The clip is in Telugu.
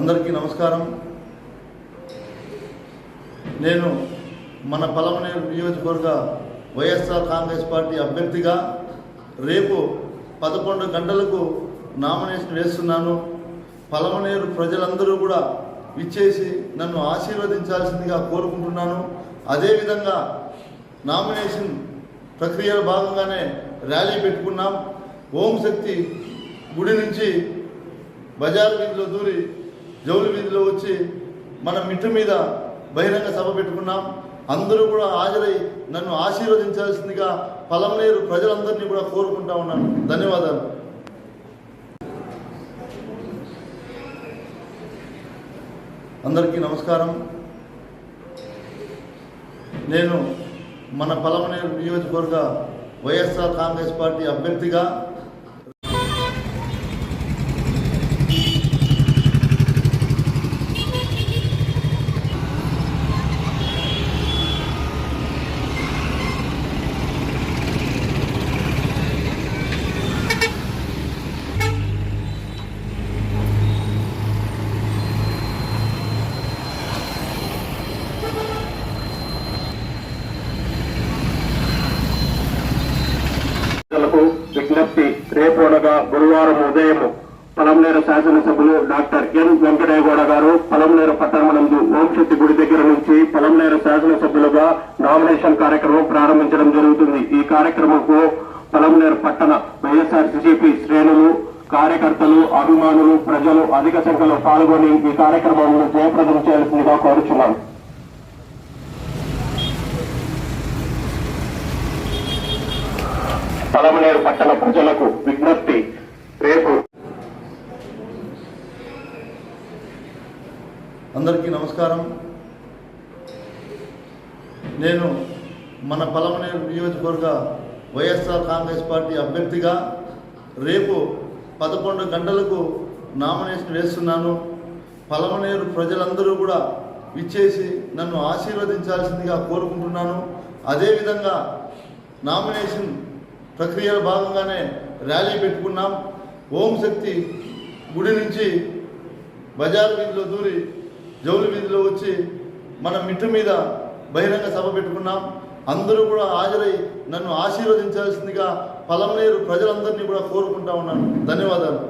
అందరికీ నమస్కారం. నేను మన పలమనేరు నియోజకవర్గ వైఎస్ఆర్ కాంగ్రెస్ పార్టీ అభ్యర్థిగా రేపు పదకొండు గంటలకు నామినేషన్ వేస్తున్నాను. పలమనేరు ప్రజలందరూ కూడా విచ్చేసి నన్ను ఆశీర్వదించాల్సిందిగా కోరుకుంటున్నాను. అదేవిధంగా నామినేషన్ ప్రక్రియలో భాగంగానే ర్యాలీ పెట్టుకున్నాం. ఓం శక్తి గుడి నుంచి బజార్ వీధిలో దూరి జౌలి వీధిలో వచ్చి మన మిట్టు మీద బహిరంగ సభ పెట్టుకున్నాం. అందరూ కూడా హాజరై నన్ను ఆశీర్వదించాల్సిందిగా పలమనేరు ప్రజలందరినీ కూడా కోరుకుంటా ఉన్నాను. ధన్యవాదాలు. అందరికీ నమస్కారం. నేను మన పలమనేరు నియోజకవర్గ వైఎస్ఆర్ కాంగ్రెస్ పార్టీ అభ్యర్థిగా ప్రజలకు విజ్ఞప్తి రేపు అనగా గురువారం ఉదయం పలంనేరు శాసనసభ్యులు డాక్టర్ ఎన్ వెంకటేగౌడ గారు పలంనేరు పట్టణమందు ఓంశక్తి గుడి దగ్గర నుంచి పలంనేర శాసనసభ్యులుగా నామినేషన్ కార్యక్రమం ప్రారంభించడం జరుగుతుంది. ఈ కార్యక్రమంకు పలంనేరు పట్టణ వైఎస్ఆర్సీపీ శ్రేణులు కార్యకర్తలు అభిమానులు ప్రజలు అధిక సంఖ్యలో పాల్గొని ఈ కార్యక్రమంలో జయప్రదం చేయాల్సిందిగా కోరుచున్నాం. పలమనేరు పట్టణ ప్రజలకు విజ్ఞప్తి రేపు అందరికీ నమస్కారం. నేను మన పలమనేరు నియోజకవర్గ వైఎస్ఆర్ కాంగ్రెస్ పార్టీ అభ్యర్థిగా రేపు పదకొండు గంటలకు నామినేషన్ వేస్తున్నాను. పలమనేరు ప్రజలందరూ కూడా ఇచ్చేసి నన్ను ఆశీర్వదించాల్సిందిగా కోరుకుంటున్నాను. అదేవిధంగా నామినేషన్ ప్రక్రియలో భాగంగానే ర్యాలీ పెట్టుకున్నాం. ఓం శక్తి గుడి నుంచి బజార్ వీధిలో దూరి జౌలి వీధిలో వచ్చి మన మిట్టు మీద బహిరంగ సభ పెట్టుకున్నాం. అందరూ కూడా హాజరై నన్ను ఆశీర్వదించాల్సిందిగా పలమనేరు ప్రజలందరినీ కూడా కోరుకుంటా ఉన్నాను. ధన్యవాదాలు.